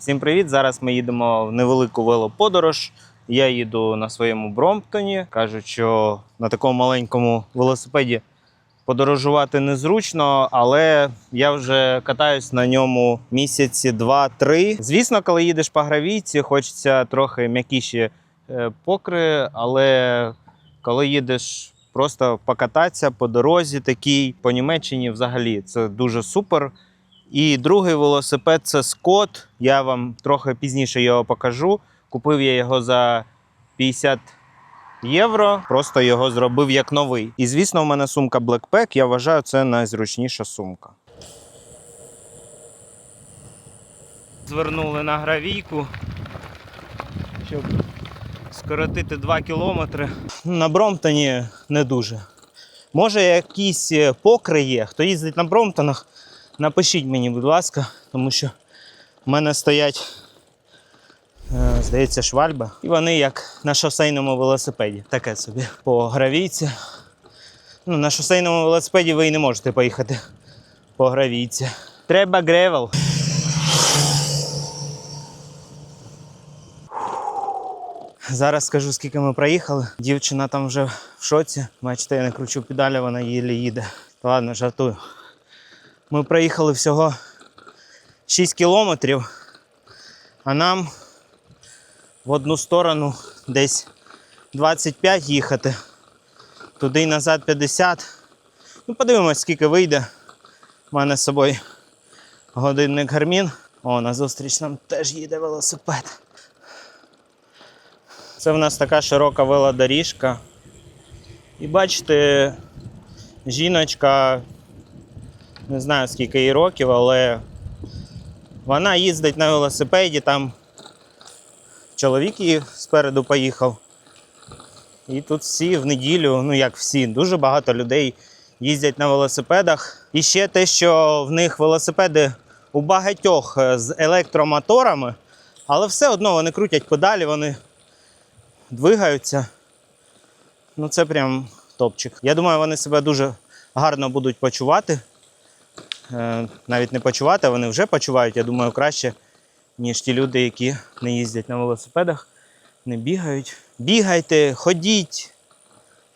Всім привіт! Зараз ми їдемо в невелику велоподорож. Я їду на своєму Бромптоні. Кажуть, що на такому маленькому велосипеді подорожувати незручно, але я вже катаюсь на ньому місяці два-три. Звісно, коли їдеш по гравійці, хочеться трохи м'якіші е, покри, але коли їдеш просто покататися по дорозі, такій по Німеччині взагалі це дуже супер. І другий велосипед це Scott. Я вам трохи пізніше його покажу. Купив я його за 50 євро. Просто його зробив як новий. І звісно, в мене сумка Blackpack. Я вважаю, це найзручніша сумка. Звернули на гравійку, щоб скоротити 2 кілометри. На Бромптоні не дуже. Може, якісь е, є. Хто їздить на Бромптонах, напишіть мені, будь ласка, тому що в мене стоять, е, здається, швальба. І вони як на шосейному велосипеді. Таке собі. По гравійці. Ну, на шосейному велосипеді ви і не можете поїхати по гравійці. Треба гревел. Зараз скажу, скільки ми проїхали. Дівчина там вже в шоці. Бачите, я не кручу педалі, вона їлі їде. Ладно, жартую. Ми проїхали всього 6 кілометрів, а нам в одну сторону десь 25 їхати, туди й назад 50. Ну, подивимось, скільки вийде. У мене з собою годинник Гармін. О, назустріч нам теж їде велосипед. Це в нас така широка велодоріжка. І бачите, жіночка, не знаю скільки їй років, але вона їздить на велосипеді, там чоловік її спереду поїхав. І тут всі в неділю, ну як всі, дуже багато людей їздять на велосипедах. І ще те, що в них велосипеди у багатьох е, з електромоторами, але все одно вони крутять педалі, вони двигаються. Ну, це прям топчик. Я думаю, вони себе дуже гарно будуть почувати. Е, Навіть не почувати, вони вже почувають, я думаю, краще, ніж ті люди, які не їздять на велосипедах, не бігають. Бігайте, ходіть,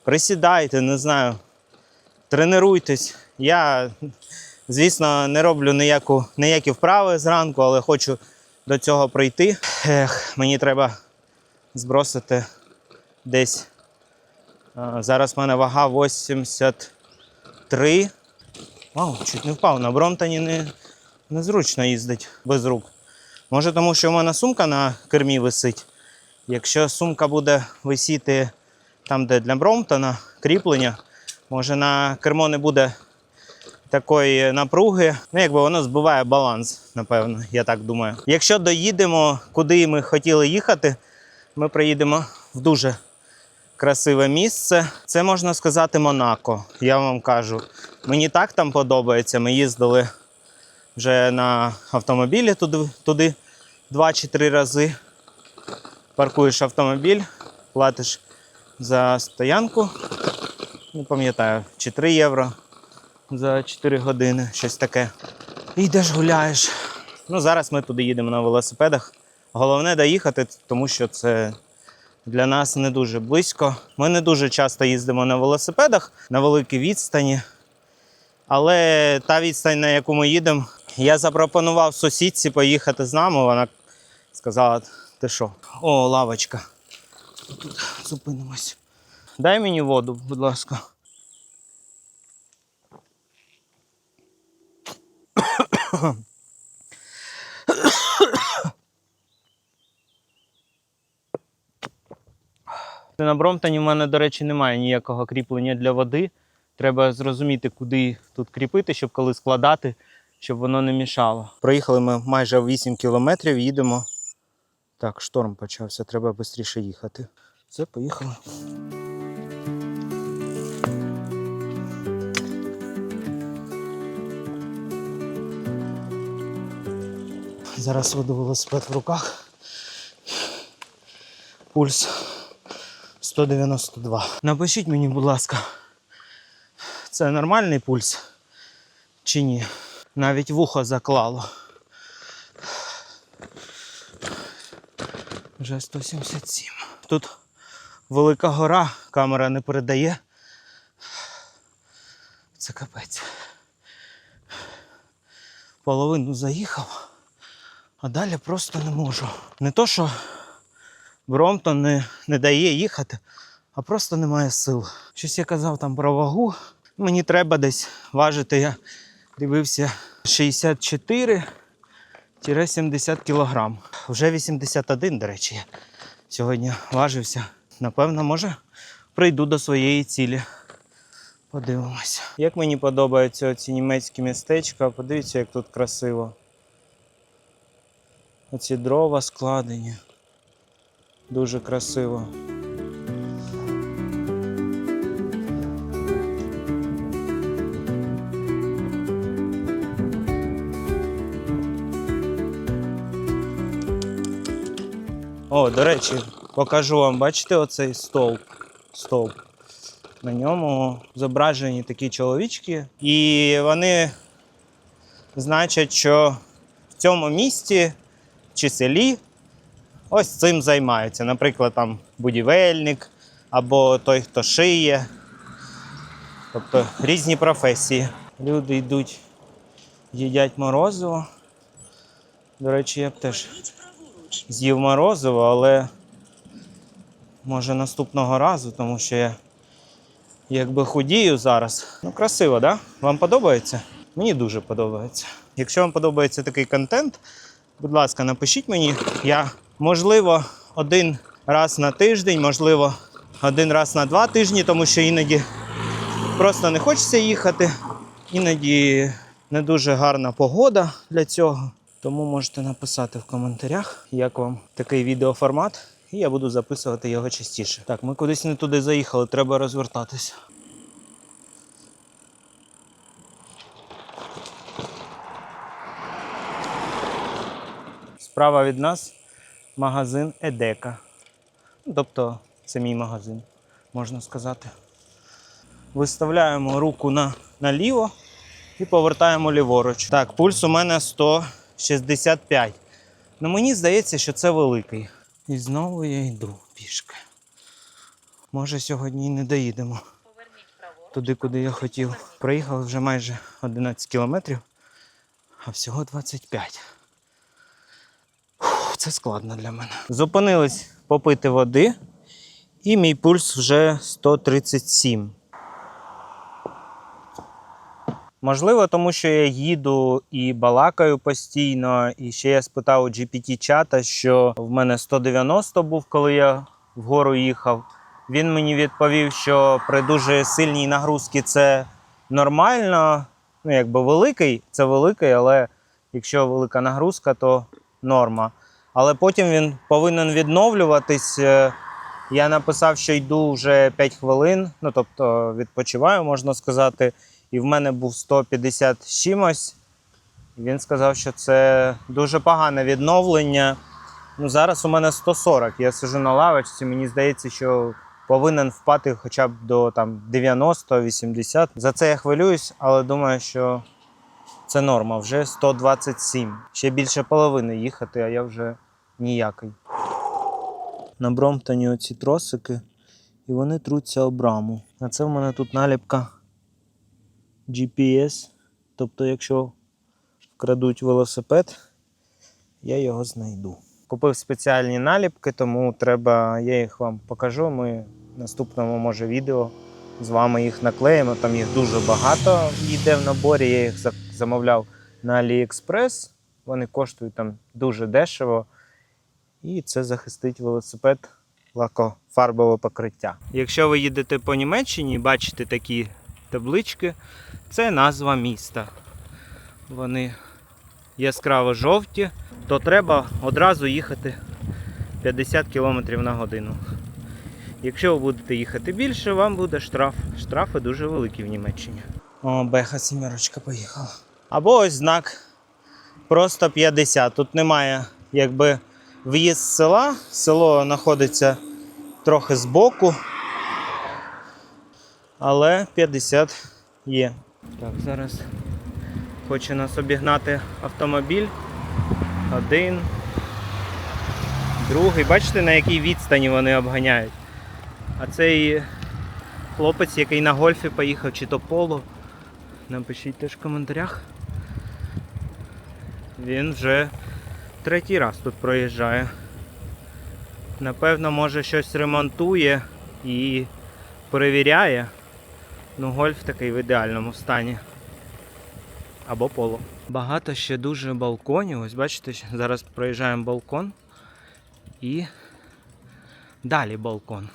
присідайте, не знаю, тренуйтесь. Я, звісно, не роблю ніяку, ніякі вправи зранку, але хочу до цього прийти. Ех, мені треба збросити десь. Зараз в мене вага 83. Вау, чуть не впав. На Бромтоні не, незручно їздить без рук. Може, тому що в мене сумка на кермі висить. Якщо сумка буде висіти там, де для Бромтона, кріплення, може на кермо не буде такої напруги. Ну, якби воно збиває баланс, напевно, я так думаю. Якщо доїдемо, куди ми хотіли їхати, ми приїдемо в дуже красиве місце. Це можна сказати Монако. Я вам кажу. Мені так там подобається. Ми їздили вже на автомобілі туди, туди два чи три рази. Паркуєш автомобіль, платиш за стоянку. Не пам'ятаю, чи 3 євро за 4 години, щось таке. І йдеш гуляєш. Ну, зараз ми туди їдемо на велосипедах. Головне доїхати, тому що це для нас не дуже близько. Ми не дуже часто їздимо на велосипедах на великій відстані. Але та відстань, на яку ми їдемо, я запропонував сусідці поїхати з нами. Вона сказала: ти що? О, лавочка. Тут зупинимось. Дай мені воду, будь ласка. На Бромтоні в мене, до речі, немає ніякого кріплення для води. Треба зрозуміти, куди тут кріпити, щоб коли складати, щоб воно не мішало. Проїхали ми майже 8 кілометрів, їдемо. Так, шторм почався, треба швидше їхати. Все, поїхали. Зараз веду велосипед в руках. Пульс 192. Напишіть мені, будь ласка, це нормальний пульс чи ні? Навіть вухо заклало. Вже 177. Тут велика гора, камера не передає. Це капець. Половину заїхав, а далі просто не можу. Не то, що Бромтон не, не дає їхати, а просто немає сил. Щось я казав там про вагу. Мені треба десь важити, я дивився 64-70 кілограм. Вже 81, до речі, я сьогодні важився. Напевно, може, прийду до своєї цілі. Подивимося. Як мені подобаються ці німецькі містечка, подивіться, як тут красиво. Оці дрова складені. Дуже красиво. О, до речі, покажу вам, бачите оцей стовп. Стовп. На ньому зображені такі чоловічки, і вони значать, що в цьому місті чи селі ось цим займаються. Наприклад, там будівельник або той, хто шиє. Тобто різні професії. Люди йдуть, їдять морозиво. До речі, я б теж з'їв морозиво, але може наступного разу, тому що я якби худію зараз. Ну, красиво, да? Вам подобається? Мені дуже подобається. Якщо вам подобається такий контент, будь ласка, напишіть мені. Я, можливо, один раз на тиждень, можливо, один раз на два тижні, тому що іноді просто не хочеться їхати. Іноді не дуже гарна погода для цього. Тому можете написати в коментарях, як вам такий відеоформат, і я буду записувати його частіше. Так, ми кудись не туди заїхали, треба розвертатися. Справа від нас магазин Едека. Тобто це мій магазин, можна сказати. Виставляємо руку на, наліво і повертаємо ліворуч. Так, пульс у мене 165. Ну мені здається, що це великий. І знову я йду пішки. Може, сьогодні і не доїдемо туди, куди я хотів. Проїхали вже майже 11 кілометрів, а всього 25. Це складно для мене. Зупинились попити води, і мій пульс вже 137. Можливо, тому що я їду і балакаю постійно. І ще я спитав у GPT-чата, що в мене 190 був, коли я вгору їхав. Він мені відповів, що при дуже сильній нагрузці це нормально. Ну, якби великий, це великий, але якщо велика нагрузка, то норма. Але потім він повинен відновлюватись. Е, Я написав, що йду вже 5 хвилин, ну тобто відпочиваю, можна сказати. І в мене був 150 з чимось. Він сказав, що це дуже погане відновлення. Ну, зараз у мене 140. Я сижу на лавочці, мені здається, що повинен впати хоча б до там, 90-80. За це я хвилююсь, але думаю, що це норма. Вже 127. Ще більше половини їхати, а я вже ніякий. На Бромптоні оці тросики, і вони труться об раму. А це в мене тут наліпка GPS. Тобто, якщо вкрадуть велосипед, я його знайду. Купив спеціальні наліпки, тому треба, я їх вам покажу. Ми в наступному може відео з вами їх наклеїмо. Там їх дуже багато йде в наборі. Я їх замовляв на AliExpress. Вони коштують там дуже дешево. І це захистить велосипед лакофарбове покриття. Якщо ви їдете по Німеччині і бачите такі таблички, це назва міста. Вони яскраво жовті, то треба одразу їхати 50 км на годину. Якщо ви будете їхати більше, вам буде штраф. Штрафи дуже великі в Німеччині. О, Беха сімерочка поїхала. Або ось знак просто 50. Тут немає якби в'їзд з села. Село знаходиться трохи збоку. Але 50 є. Так, зараз хоче нас обігнати автомобіль. Один, другий. Бачите, на якій відстані вони обганяють. А цей хлопець, який на гольфі поїхав, чи то поло, напишіть теж в коментарях. Він вже третій раз тут проїжджає. Напевно, може щось ремонтує і перевіряє. Ну, гольф такий в ідеальному стані. Або поло. Багато ще дуже балконів. Ось бачите, зараз проїжджаємо балкон. І далі балкон.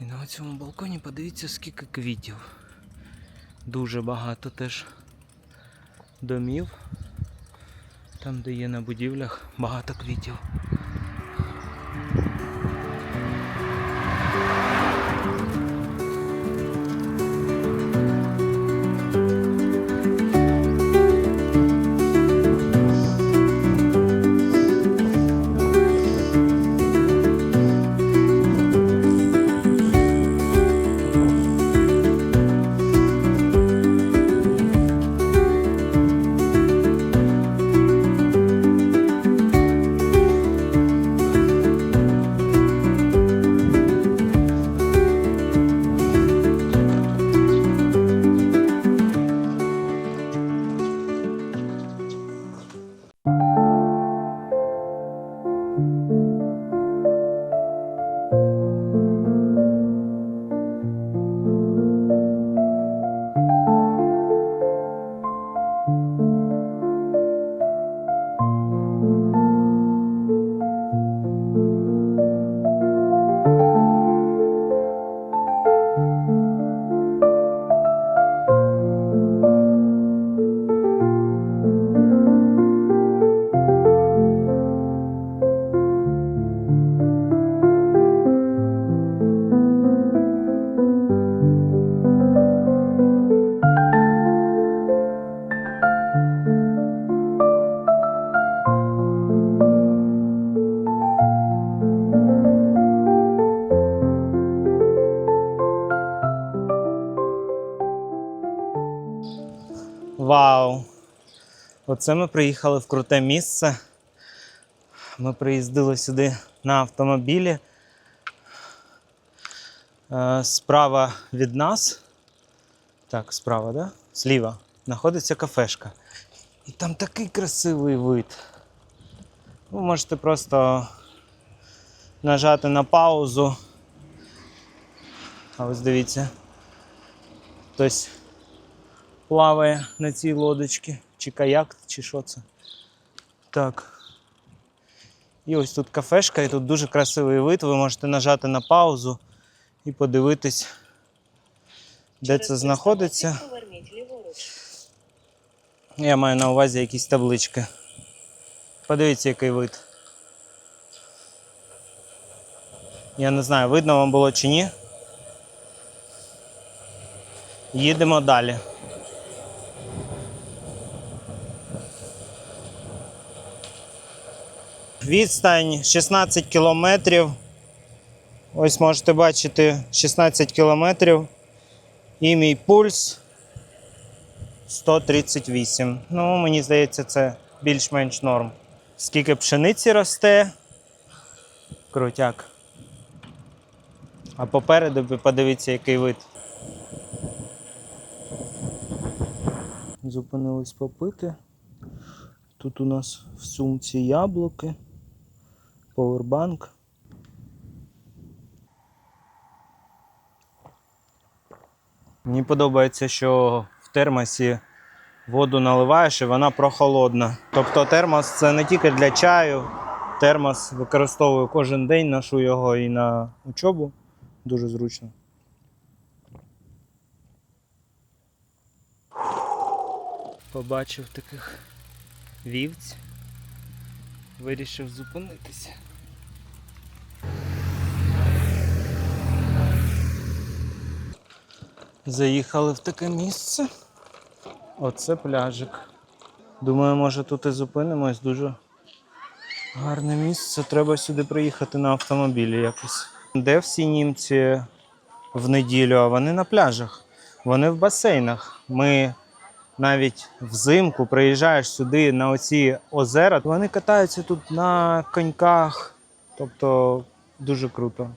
І на цьому балконі подивіться, скільки квітів. Дуже багато теж домів. Там, де є на будівлях, багато квітів. Оце ми приїхали в круте місце. Ми приїздили сюди на автомобілі. Е, Справа від нас. Так, справа, да? Зліва знаходиться кафешка. І там такий красивий вид. Ви можете просто нажати на паузу. А ось дивіться. Хтось плаває на цій лодочці, чи каяк, чи що це. Так. І ось тут кафешка, і тут дуже красивий вид. Ви можете нажати на паузу і подивитись, де це знаходиться. Я маю на увазі якісь таблички. Подивіться, який вид. Я не знаю, видно вам було чи ні. Їдемо далі. Відстань 16 кілометрів. Ось можете бачити 16 кілометрів. І мій пульс 138. Ну, мені здається, це більш-менш норм. Скільки пшениці росте. Крутяк. А попереду подивіться, який вид. Зупинились попити. Тут у нас в сумці яблуки, повербанк. Мені подобається, що в термосі воду наливаєш і вона прохолодна. Тобто термос це не тільки для чаю. Термос використовую кожен день, ношу його і на учобу. Дуже зручно. Побачив таких вівць. Вирішив зупинитися. Заїхали в таке місце. Оце пляжик. Думаю, може тут і зупинимось. Дуже гарне місце. Треба сюди приїхати на автомобілі якось. Де всі німці в неділю, а вони на пляжах. Вони в басейнах. Ми навіть взимку приїжджаєш сюди на оці озера, вони катаються тут на коньках. Тобто дуже круто.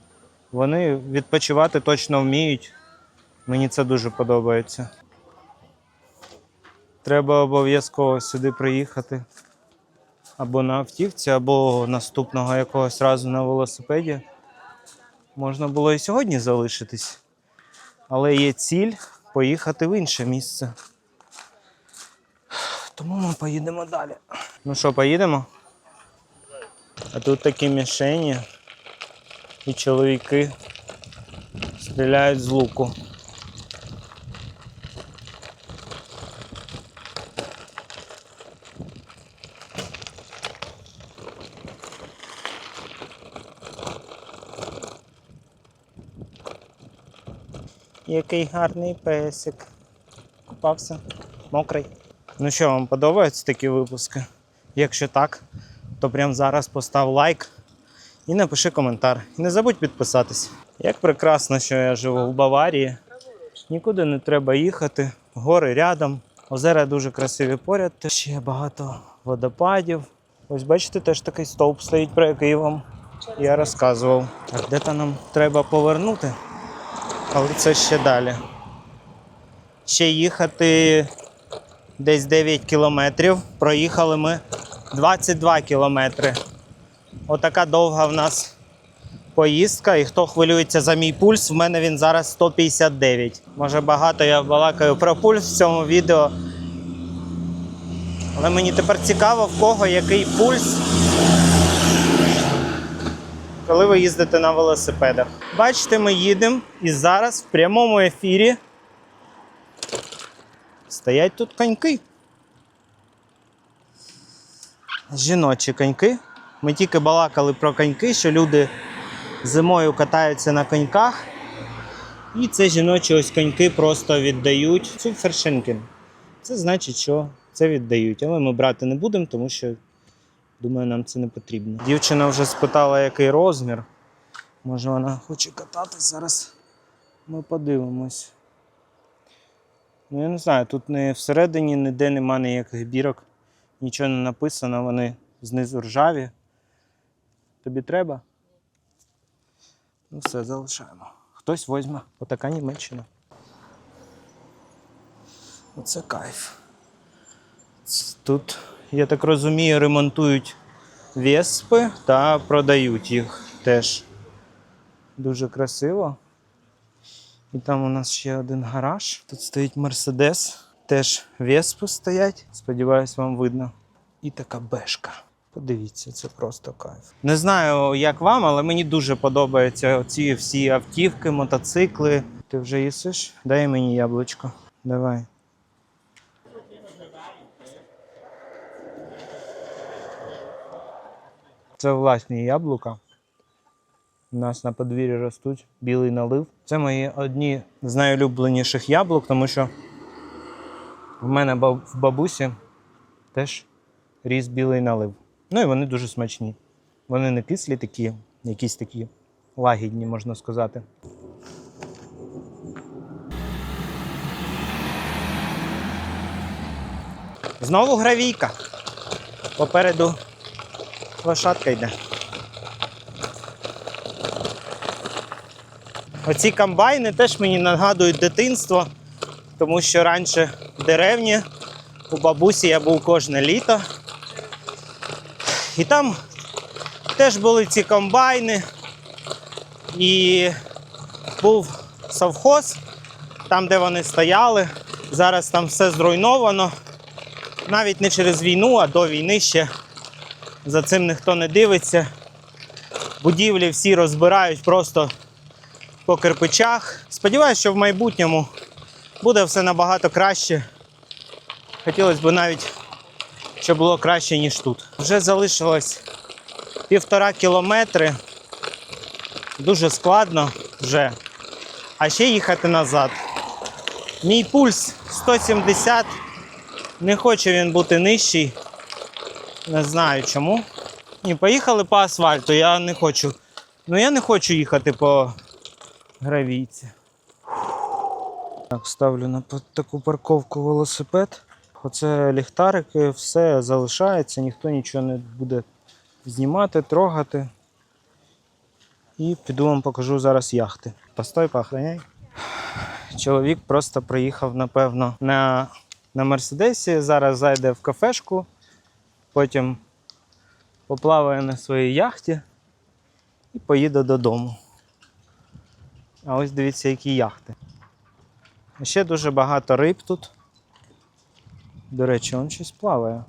Вони відпочивати точно вміють. Мені це дуже подобається. Треба обов'язково сюди приїхати. Або на автівці, або наступного якогось разу на велосипеді. Можна було і сьогодні залишитись. Але є ціль поїхати в інше місце. Тому ми поїдемо далі. Ну що, поїдемо? А тут такі мішені і чоловіки стріляють з луку. Який гарний песик. Купався. Мокрий. Ну що, вам подобаються такі випуски? Якщо так, то прямо зараз постав лайк і напиши коментар. І не забудь підписатись. Як прекрасно, що я живу в Баварії. Нікуди не треба їхати. Гори рядом. Озера дуже красиві поряд. Ще багато водопадів. Ось бачите, теж такий стовп стоїть, про який вам я розказував. Так, де-то нам треба повернути, але це ще далі. Ще їхати десь 9 кілометрів. Проїхали ми 22 кілометри. Отака довга в нас поїздка. І хто хвилюється за мій пульс, в мене він зараз 159. Може багато я балакаю про пульс в цьому відео. Але мені тепер цікаво, в кого який пульс, коли ви їздите на велосипедах. Бачите, ми їдемо і зараз в прямому ефірі стоять тут коньки. Жіночі коньки. Ми тільки балакали про коньки, що люди зимою катаються на коньках. І це жіночі ось коньки просто віддають Цупфершенкін. Це значить, що це віддають. Але ми брати не будемо, тому що думаю, нам це не потрібно. Дівчина вже спитала, який розмір. Може, вона хоче кататись зараз. Ми подивимось. Ну, я не знаю, тут не всередині ніде нема ніяких бірок, нічого не написано, вони знизу ржаві. Тобі треба? Ну, все, залишаємо. Хтось возьме. Отака Німеччина. Оце кайф. Тут, я так розумію, ремонтують веспи та продають їх теж. Дуже красиво. І там у нас ще один гараж. Тут стоїть Мерседес. Теж веспи стоять. Сподіваюсь, вам видно. І така бешка. Подивіться, це просто кайф. Не знаю, як вам, але мені дуже подобаються ці всі автівки, мотоцикли. Ти вже їсиш? Дай мені яблучко. Давай. Це власні яблука. У нас на подвір'ї ростуть білий налив. Це мої одні з найулюбленіших яблук, тому що в мене в бабусі теж ріс білий налив. Ну і вони дуже смачні. Вони не кислі такі, якісь такі лагідні, можна сказати. Знову гравійка. Попереду лошадка йде. Оці комбайни теж мені нагадують дитинство, тому що раніше деревні у бабусі я був кожне літо. І там теж були ці комбайни. І був совхоз, там, де вони стояли. Зараз там все зруйновано. Навіть не через війну, а до війни ще за цим ніхто не дивиться. Будівлі всі розбирають просто по кирпичах. Сподіваюся, що в майбутньому буде все набагато краще. Хотілося б навіть, щоб було краще, ніж тут. Вже залишилось півтора кілометри. Дуже складно вже. А ще їхати назад. Мій пульс 170. Не хоче він бути нижчий. Не знаю чому. Ні, поїхали по асфальту, я не хочу. Ну я не хочу їхати по гравійці. Ставлю на таку парковку велосипед. оце ліхтарики, все залишається, ніхто нічого не буде знімати, трогати. І піду вам покажу зараз яхти. Постой, поохраняй. Чоловік просто приїхав, напевно, на, на Мерседесі. Зараз зайде в кафешку, потім поплаває на своїй яхті і поїде додому. А ось дивіться, які яхти. Ще дуже багато риб тут. До речі, он щось плаває.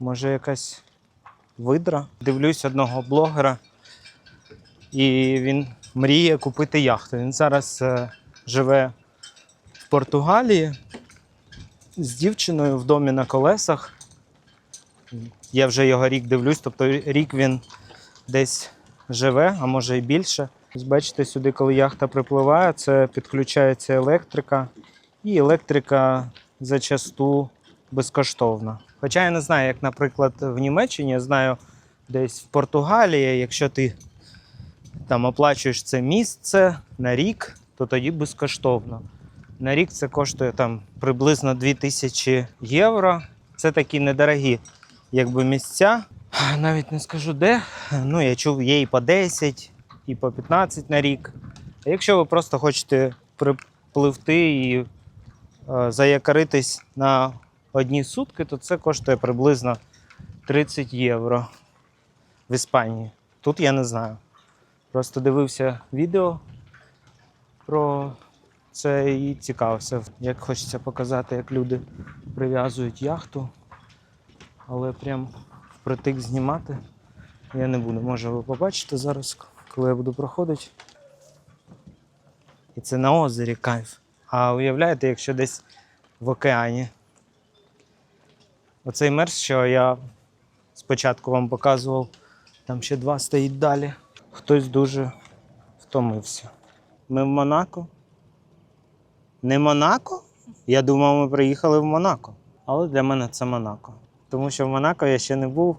Може якась видра. Дивлюсь одного блогера, і він мріє купити яхту. Він зараз е, живе в Португалії з дівчиною в домі на колесах. Я вже його рік дивлюсь, тобто рік він десь живе, а може і більше. Бачите, сюди, коли яхта припливає, це підключається електрика, і електрика зачасту безкоштовна. Хоча я не знаю, як, наприклад, в Німеччині, я знаю десь в Португалії, якщо ти там оплачуєш це місце на рік, то тоді безкоштовно. На рік це коштує там приблизно 2000 євро. Це такі недорогі якби, місця. Навіть не скажу де. Ну, я чув, є і по 10, і по 15 на рік. А якщо ви просто хочете припливти і е, заякоритись на одні сутки, то це коштує приблизно 30 євро в Іспанії. Тут я не знаю. Просто дивився відео про це і цікавився. Як хочеться показати, як люди прив'язують яхту, але прям впритик знімати я не буду. Може ви побачите зараз, коли я буду проходити. І це на озері кайф. А уявляєте, якщо десь в океані. Оцей мерз, що я спочатку вам показував, там ще два стоїть далі. Хтось дуже втомився. Ми в Монако. Не Монако? Я думав, ми приїхали в Монако. Але для мене це Монако. Тому що в Монако я ще не був.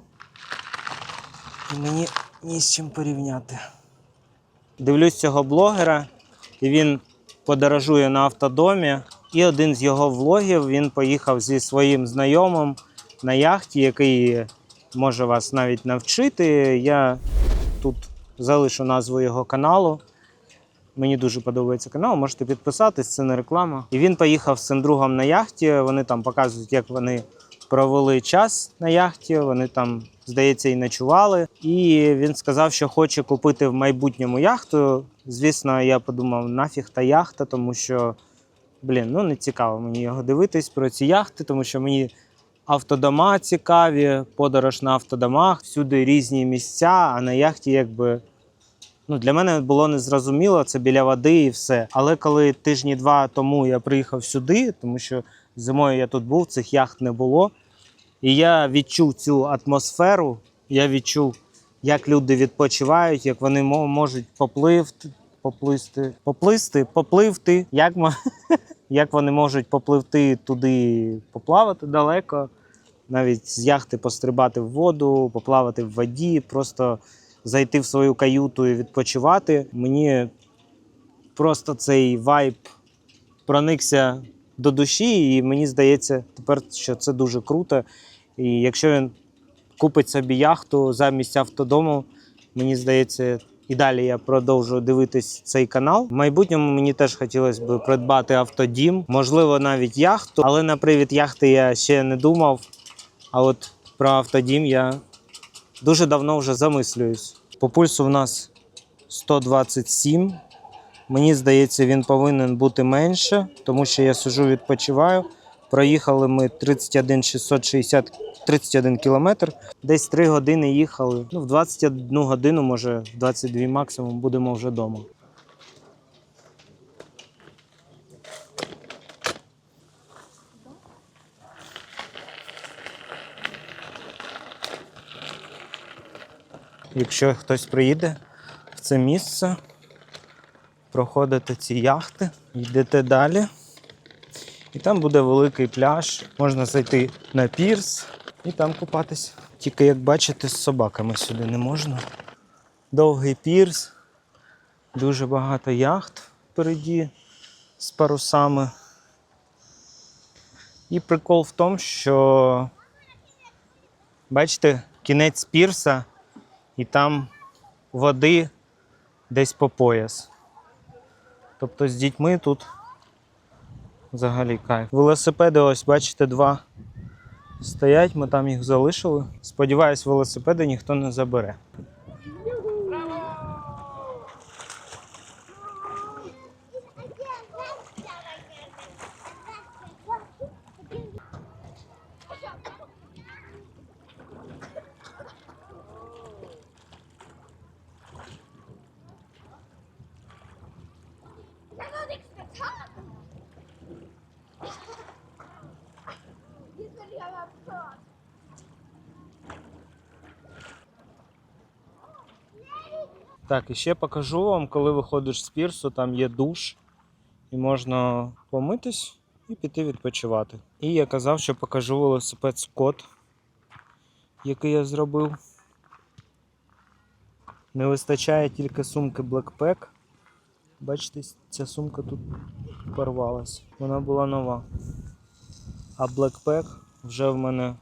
І мені ні з чим порівняти. Дивлюсь цього блогера, і він подорожує на автодомі. І один з його влогів він поїхав зі своїм знайомим на яхті, який може вас навіть навчити. Я тут залишу назву його каналу. Мені дуже подобається канал, можете підписатись, це не реклама. І він поїхав з цим другом на яхті. Вони там показують, як вони провели час на яхті. Вони там, здається, і ночували. І він сказав, що хоче купити в майбутньому яхту. Звісно, я подумав, нафіг та яхта, тому що, блін, ну не цікаво мені його дивитись про ці яхти, тому що мені автодома цікаві, подорож на автодомах, всюди різні місця, а на яхті якби. Ну, для мене було незрозуміло, це біля води і все. Але коли тижні два тому я приїхав сюди, тому що зимою я тут був, цих яхт не було. І я відчув цю атмосферу, я відчув, як люди відпочивають, як вони можуть попливти, поплисти, поплисти, попливти, як, як вони можуть попливти туди, поплавати далеко, навіть з яхти пострибати в воду, поплавати в воді, просто зайти в свою каюту і відпочивати. Мені просто цей вайб проникся до душі, і мені здається тепер, що це дуже круто. І якщо він купить собі яхту замість автодому, мені здається, і далі я продовжую дивитись цей канал. В майбутньому мені теж хотілося б придбати автодім, можливо, навіть яхту, але на привід яхти я ще не думав. А от про автодім я дуже давно вже замислююсь. По пульсу в нас 127. Мені здається, він повинен бути менше, тому що я сижу, відпочиваю. Проїхали ми 31 660 31 кілометр. Десь 3 години їхали. Ну, в 21 годину, може, в 22 максимум будемо вже вдома. Якщо хтось приїде в це місце, проходите ці яхти, йдете далі. І там буде великий пляж. Можна зайти на пірс і там купатись. Тільки, як бачите, з собаками сюди не можна. Довгий пірс, дуже багато яхт впереді з парусами. І прикол в тому, що бачите, кінець пірса, і там води десь по пояс. Тобто з дітьми тут взагалі кайф. Велосипеди, ось бачите, два стоять, ми там їх залишили. Сподіваюсь, велосипеди ніхто не забере. Так, і ще покажу вам, коли виходиш з пірсу, там є душ, і можна помитись і піти відпочивати. І я казав, що покажу велосипед Скот, який я зробив. Не вистачає тільки сумки Blackpack. Бачите, ця сумка тут порвалась. Вона була нова. А Blackpack вже в мене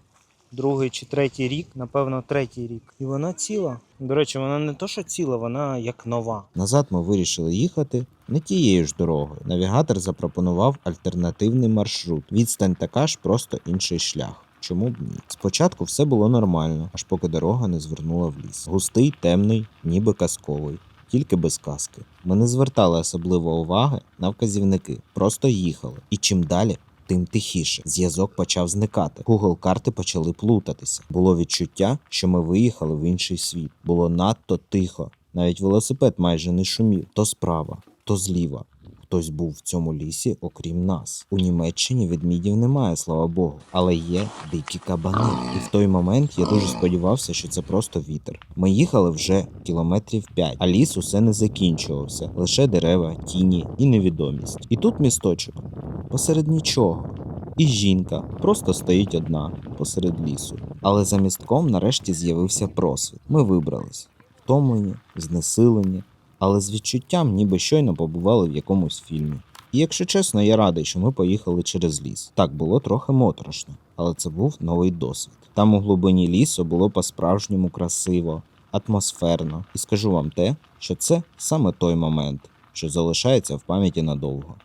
другий чи третій рік, напевно, третій рік. І вона ціла. До речі, вона не то, що ціла, вона як нова. Назад ми вирішили їхати не тією ж дорогою. Навігатор запропонував альтернативний маршрут. Відстань така ж, просто інший шлях. Чому б ні? Спочатку все було нормально, аж поки дорога не звернула в ліс. Густий, темний, ніби казковий, тільки без казки. Ми не звертали особливо уваги на вказівники, просто їхали. І чим далі, тим тихіше. Зв'язок почав зникати. Google карти почали плутатися. Було відчуття, що ми виїхали в інший світ. Було надто тихо. Навіть велосипед майже не шумів то справа, то зліва. Хтось був в цьому лісі, окрім нас. У Німеччині ведмідів немає, слава Богу, але є дикі кабани. І в той момент я дуже сподівався, що це просто вітер. Ми їхали вже кілометрів 5, а ліс усе не закінчувався, лише дерева, тіні і невідомість. І тут місточок посеред нічого. І жінка просто стоїть одна посеред лісу. Але за містком нарешті з'явився просвіт. Ми вибрались, втомлені, знесилені, але з відчуттям, ніби щойно побували в якомусь фільмі. І якщо чесно, я радий, що ми поїхали через ліс. Так було трохи моторошно, але це був новий досвід. Там у глибині лісу було по-справжньому красиво, атмосферно. І скажу вам те, що це саме той момент, що залишається в пам'яті надовго.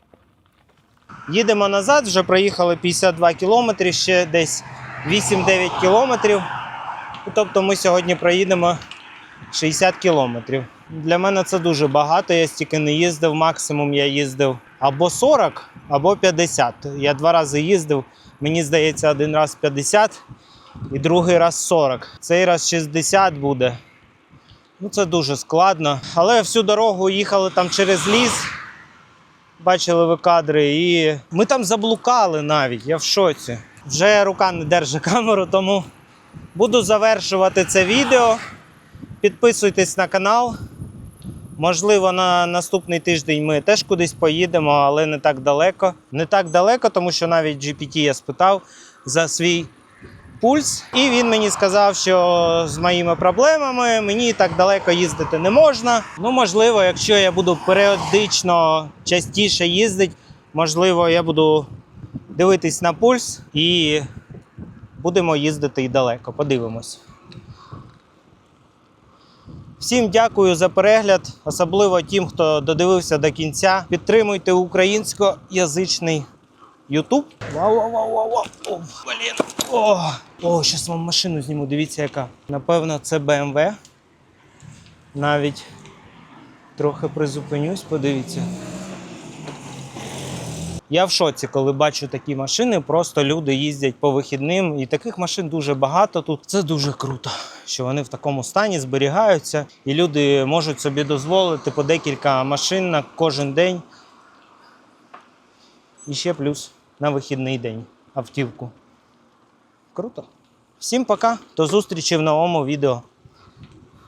Їдемо назад, вже проїхали 52 кілометри, ще десь 8-9 кілометрів. Тобто ми сьогодні проїдемо 60 кілометрів. Для мене це дуже багато. Я стільки не їздив. Максимум я їздив або 40, або 50. Я два рази їздив. Мені здається, один раз 50 і другий раз 40. Цей раз 60 буде. Ну, це дуже складно. Але всю дорогу їхали там через ліс. Бачили ви кадри, і ми там заблукали навіть. Я в шоці. Вже рука не держить камеру, тому буду завершувати це відео. Підписуйтесь на канал. Можливо, на наступний тиждень ми теж кудись поїдемо, але не так далеко. Не так далеко, тому що навіть GPT я спитав за свій пульс. І він мені сказав, що з моїми проблемами мені так далеко їздити не можна. Ну, можливо, якщо я буду періодично частіше їздити, можливо, я буду дивитись на пульс і будемо їздити і далеко. Подивимось. Всім дякую за перегляд, особливо тим, хто додивився до кінця. Підтримуйте українськоязичний Ютуб. Вау, вау, вау, вау, вау. О, блін. О, о, зараз вам машину зніму. Дивіться, яка. Напевно, це BMW. Навіть трохи призупинюсь, подивіться. Я в шоці, коли бачу такі машини. Просто люди їздять по вихідним, і таких машин дуже багато тут. Це дуже круто, що вони в такому стані зберігаються, і люди можуть собі дозволити по декілька машин на кожен день. І ще плюс на вихідний день автівку. Круто. Всім пока, до зустрічі в новому відео.